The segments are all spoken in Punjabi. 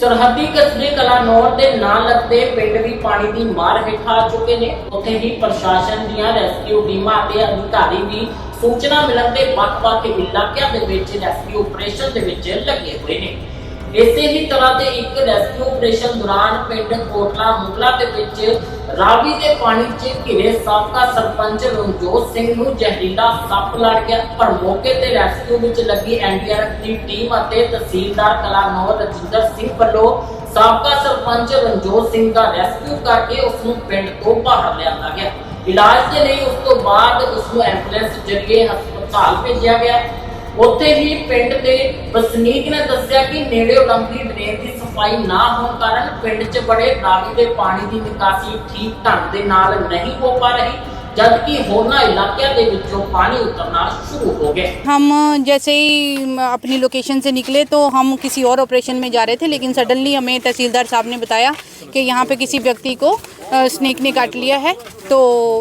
ਸਰਹੱਦੀ ਕਸਬੇ ਕਲਾਨੌਰ ਦੇ ਨਾਲ ਲੱਗਦੇ ਪਿੰਡ ਵੀ ਪਾਣੀ ਦੀ ਮਾਰ ਹੇਠ ਆ ਚੁੱਕੇ ਨੇ। ਉੱਥੇ ਹੀ ਪ੍ਰਸ਼ਾਸਨ ਦੀਆਂ ਰੈਸਕਿਊ ਟੀਮਾਂ ਅਤੇ ਅਧਿਕਾਰੀ ਵੀ ਸੂਚਨਾ ਮਿਲਣ ਤੇ ਵੱਖ-ਵੱਖ ਇਲਾਕਿਆਂ ਦੇ ਵਿੱਚ ਰੈਸਕਿਊ ਆਪਰੇਸ਼ਨ ਦੇ ਵਿੱਚ ਲੱਗੇ ਹੋਏ ਨੇ। ਇਸੇ ਹੀ ਤਰ੍ਹਾਂ ਦੇ ਇੱਕ ਰੈਸਕਿਊ ਆਪਰੇਸ਼ਨ ਦੌਰਾਨ ਪਿੰਡ ਕੋਟਲਾ ਮੁਗਲਾ ਦੇ ਵਿੱਚ ਰਾਵੀ ਦੇ ਪਾਣੀ 'ਚ ਘਿਰੇ ਸਾਬਕਾ ਸਰਪੰਚ ਰਣਜੋਤ ਸਿੰਘ ਨੂੰ ਜ਼ਹਿਰੀਲਾ ਸੱਪ ਲੜ ਗਿਆ। ਪਰ ਮੌਕੇ ਤੇ ਰੈਸਕਿਊ ਵਿੱਚ ਲੱਗੀ ਐਨਡੀਆਰਐਫ ਦੀ ਟੀਮ ਅਤੇ ਤਹਿਸੀਲਦਾਰ ਕਲਾਨੌਰ ਰਜਿੰਦਰ ਸਿੰਘ ਵੱਲੋਂ ਸਾਬਕਾ ਸਰਪੰਚ ਰਣਜੋਤ ਸਿੰਘ ਦਾ ਰੈਸਕਿਊ ਕਰਕੇ ਉਸ ਨੂੰ ਪਿੰਡ ਤੋਂ ਬਾਹਰ ਲਿਆਂਦਾ ਗਿਆ। ਇਲਾਜ ਦੇ ਲਈ ਉਸ ਤੋਂ ਬਾਅਦ ਉਸ ਨੂੰ ਐਂਬੂਲੈਂਸ ਜ਼ਰੀਏ ਹਸਪਤਾਲ ਭੇਜਿਆ ਗਿਆ। ਉੱਥੇ ਹੀ ਪਿੰਡ ਦੇ ਵਸਨੀਕ ਨੇ ਦੱਸਿਆ ਕਿ ਨੇੜੇ ਉਲੰਘੀ ਡਰੇਨ ਦੀ ਸਫਾਈ ਨਾ ਹੋਣ ਕਾਰਨ ਪਿੰਡ 'ਚ ਬੜੇ ਰਾਵੀ ਦੇ ਪਾਣੀ ਦੀ ਨਿਕਾਸੀ ਠੀਕ ਢੰਗ ਦੇ ਨਾਲ ਨਹੀਂ ਹੋ ਪਾ ਰਹੀ ਜਦਕਿ ਹੋਰਨਾਂ ਇਲਾਕਿਆਂ ਦੇ ਵਿੱਚੋਂ ਪਾਣੀ ਉਤਰਨਾ ਸ਼ੁਰੂ ਹੋ ਗਿਆ हम जैसे ही म, अपनी लोकेशन से निकले तो हम किसी और ऑपरेशन में जा रहे थे लेकिन सडनली हमें तहसीलदार साहब ने बताया कि यहाँ पे किसी व्यक्ति को अ, स्नेक ने काट लिया है तो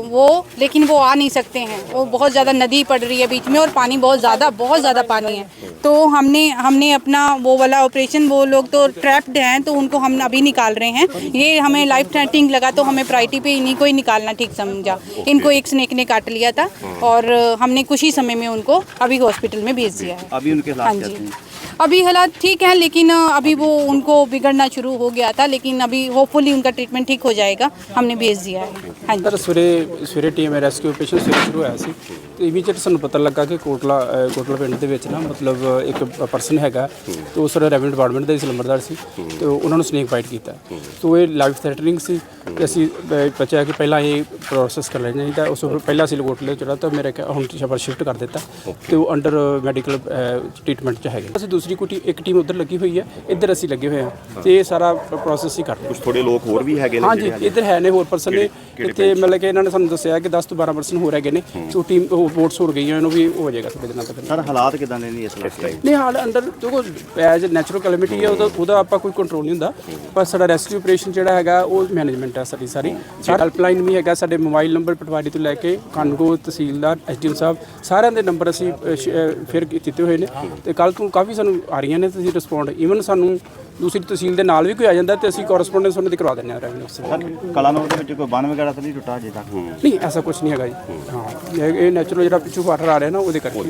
वो लेकिन वो आ नहीं सकते हैं। वो बहुत ज़्यादा नदी पड़ रही है बीच में और पानी बहुत ज़्यादा बहुत ज़्यादा पानी है। तो हमने हमने अपना वो वाला ऑपरेशन वो लोग तो ट्रैप्ड हैं तो उनको हम अभी निकाल रहे हैं। ये हमें लाइफ थ्रेटनिंग लगा तो हमें प्रायोरिटी पे इन्हीं को ही निकालना ठीक समझा। इनको एक स्नेक ने काट लिया था और हमने कुछ ही समय में उनको अभी हॉस्पिटल में भेज दिया है। अभी उनके हाँ जी। हैं अभी हालात ठीक है लेकिन अ, अभी वो उनको बिगड़ना शुरू हो गया था लेकिन अभी होपफुली उनका ट्रीटमेंट ठीक हो जाएगा हमने भेज दिया है हाँ ਸਰ जी ਸਵੇਰੇ ਸਵੇਰੇ ਟੀਮ ਰੈਸਕਿਊ ਆਪਰੇਸ਼ਨ ਸਵੇਰੇ ਸ਼ੁਰੂ ਹੋਇਆ ਸੀ ਤੇ ਇਹ ਵਿੱਚ ਸਾਨੂੰ ਪਤਾ ਲੱਗਾ ਕਿ ਕੋਟਲਾ ਅ, ਕੋਟਲਾ ਪਿੰਡ ਦੇ ਵਿੱਚ ਨਾ ਮਤਲਬ ਇੱਕ ਪਰਸਨ ਹੈਗਾ ਤੇ ਉਸ ਰੈਵਨਿਊ ਡਿਪਾਰਟਮੈਂਟ ਦਾ ਹੀ ਲੰਬਰਦਾਰ ਸੀ ਤੇ ਉਹਨਾਂ ਨੂੰ ਸਨੇਕ ਬਾਈਟ ਕੀਤਾ ਸੋ ਇਹ ਲਾਈਫ ਥ੍ਰੈਟਨਿੰਗ ਸੀ ਤੇ ਅਸੀਂ ਬਚਿਆ ਕਿ ਪਹਿਲਾਂ ਇਹ ਪ੍ਰੋਸੈਸ ਕਰ ਲੈਣਾ ਚਾਹੀਦਾ ਉਸ ਤੋਂ ਪਹਿਲਾਂ ਅਸੀਂ ਕੋਟਲੇ ਚੜਾ ਤਾਂ ਮੇਰੇ ਖਿਆਲ ਹੁਣ ਸ਼ਬਰ ਸ਼ਿਫਟ ਕਰ ਦਿੱਤਾ ਤੇ ਉਹ ਅੰਡਰ ਮੈਡੀਕਲ ਟ੍ਰੀਟਮੈਂਟ ਚ ਹੈਗੇ ਅਸੀਂ ਦੂਸਰੀ ਕੁਟੀ ਇੱਕ ਟੀਮ ਉੱਧਰ ਲੱਗੀ ਹੋਈ ਹੈ ਇੱਧਰ ਅਸੀਂ ਲੱਗੇ ਹੋਏ ਹਾਂ ਤੇ ਇਹ ਸਾਰਾ ਪ੍ਰੋਸੈਸ ਹੀ ਕਰਦੇ ਹਾਂ ਕੁਝ ਥੋੜੇ ਲੋਕ ਹੋਰ ਵੀ ਹੈਗੇ ਨੇ ਹਾਂਜੀ ਇੱਧਰ ਹੈ ਨੇ ਹੋਰ ਪਰਸਨ ਨੇ ਇੱਥੇ ਮਤਲਬ ਕਿ ਇਹਨਾਂ ਨੇ ਸਾਨੂੰ ਦੱਸਿਆ ਕਿ 10 ਤੋਂ 12 ਪਰਸਨ ਹੋਰ ਹੈਗੇ ਨੇ ਸੋ ਟੀਮ ਉਹ ਵੋਟਸ ਹੋ ਗਈਆਂ ਇਹਨੂੰ ਵੀ ਹੋ ਜਾਏਗਾ ਥੋੜੇ ਦਿਨਾਂ ਤੱਕ ਸਰ ਹਾਲਾਤ ਕਿਦਾਂ ਦੇ ਨੇ ਇਸ ਵਕਤ? ਨਹੀਂ ਹਾਲ ਅੰਡਰ ਦੇਖੋ ਐਜ ਨੈਚੁਰਲ ਕੈਲੈਮਿਟੀ ਹੈ ਉਹਦਾ ਉਹਦਾ ਆਪਾਂ ਕੋਈ ਕੰਟਰੋਲ ਨਹੀਂ ਹੁੰਦਾ। ਪਰ ਸਾਡਾ ਰੈਸਕਿਊ ਆਪਰੇਸ਼ਨ ਜਿਹੜਾ ਹੈਗਾ ਉਹ ਮੈਨੇਜਮੈਂਟ ਹੈ ਸਾਡੀ ਸਾਰੀ। ਸਾਡਾ ਹੈਲਪਲਾਈਨ ਵੀ ਹੈਗਾ ਸਾਡੇ ਮੋਬਾਈਲ ਨੰਬਰ ਪਟਵਾਰੀ ਤੋਂ ਲੈ ਕੇ ਕਾਨੂੰਗੋ ਤਹਿਸੀਲਦਾਰ ਐਸਡੀਐਮ ਸਾਹਿਬ ਸਾਰਿਆਂ ਦੇ ਨੰਬਰ ਅਸੀਂ ਫਿਰ ਦਿੱਤੇ ਹੋਏ ਨੇ। ਤੇ ਕੱਲ ਤੋਂ ਕਾਫੀ ਸਾਨੂੰ ਆ ਰਹੀਆਂ ਨੇ ਤੁਸੀਂ ਰਿਸਪੌਂਡ ਈਵਨ ਸਾਨੂੰ ਦੂਸਰੀ ਤਹਿਸੀਲ ਦੇ ਨਾਲ ਵੀ ਕੋਈ ਆ ਜਾਂਦਾ ਤੇ ਅਸੀਂ ਕੋਰਸਪੋਂਡੈਂਸ ਉਹਨਾਂ ਦੀ ਕਰਵਾ ਦਿੰਦੇ ਹਾਂ ਰੈਵਨਿਊ। ਸਰ ਕਲਾਨੌਰ ਦੇ ਵਿੱਚ ਕੋਈ ਬੰਨ ਵਗੈਰਾ ਤਾਂ ਨਹੀਂ ਟੁੱਟਾ ਅਜੇ ਤੱਕ? ਨਹੀਂ ਐਸਾ ਕੁਝ ਨਹੀਂ ਹੈਗਾ ਜੀ। ਹਾਂ ਇਹ- ਇਹ ਨੈਚੁਰਲ ਜਿਹੜਾ ਪਿੱਛੋਂ ਵਾਟਰ ਆ ਰਿਹਾ ਨਾ ਉਹਦੇ ਕਰਕੇ।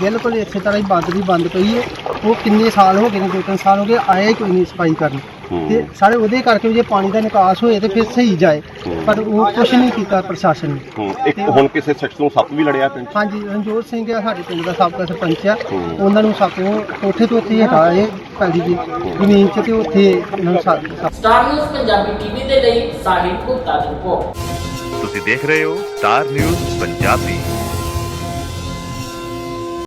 ਬਿਲਕੁਲ ਇਸੇ ਤਰ੍ਹਾਂ ਹੀ ਬੰਦ ਦੀ ਬੰਦ ਪਈ ਹੈ। ਉਹ ਕਿੰਨੇ ਸਾਲ ਹੋ ਗਏ ਨੇ ਦੋ ਤਿੰਨ ਸਾਲ ਹੋ ਗਏ ਆਇਆ ਹੀ ਕੋਈ ਨਹੀਂ ਸਫ਼ਾਈ ਕਰਨ। ਤੇ ਸਾਰੇ ਉਹਦੇ ਕਰਕੇ ਵੀ ਜੇ ਪਾਣੀ ਦਾ ਨਿਕਾਸ ਹੋਏ ਤੇ ਫਿਰ ਸਹੀ ਜਾਏ। ਪਰ ਉਹ ਕੁਝ ਨਹੀਂ ਕੀਤਾ ਪ੍ਰਸ਼ਾਸਨ ਨੇ। ਇੱਕ ਹੁਣ ਕਿਸੇ ਸ਼ਖਸ ਨੂੰ ਸੱਪ ਵੀ ਲੜਿਆ ਪਿੰਡ ਹਾਂਜੀ ਰਣਜੋਤ ਸਿੰਘ ਆ ਸਾਡੇ ਪਿੰਡ ਦਾ ਸਾਬਕਾ ਸਰਪੰਚ ਆ। ਉਹਨਾਂ ਨੂੰ ਸਾਪੋਂ ਕੋਠੇ ਤੋਂ ਉੱਥੇ ਹੀ ਹਟਾਏ ਪੈਲੀ ਦੀ। ਜ਼ਮੀਨ 'ਚ ਤੇ ਉੱਥੇ ਉਹਨਾਂ ਨੂੰ ਸੱਪ ਸਟਾਰ ਨਿਊਜ਼ ਪੰਜਾਬੀ ਟੀਵੀ ਦੇ ਲਈ ਸਾਹਿਲ ਗੁਪਤਾ ਦੀ ਰਿਪੋਰਟ। ਤੁਸੀਂ ਦੇਖ ਰਹੇ ਹੋ ਸਟਾਰ ਨਿਊਜ਼ ਪੰਜਾਬੀ।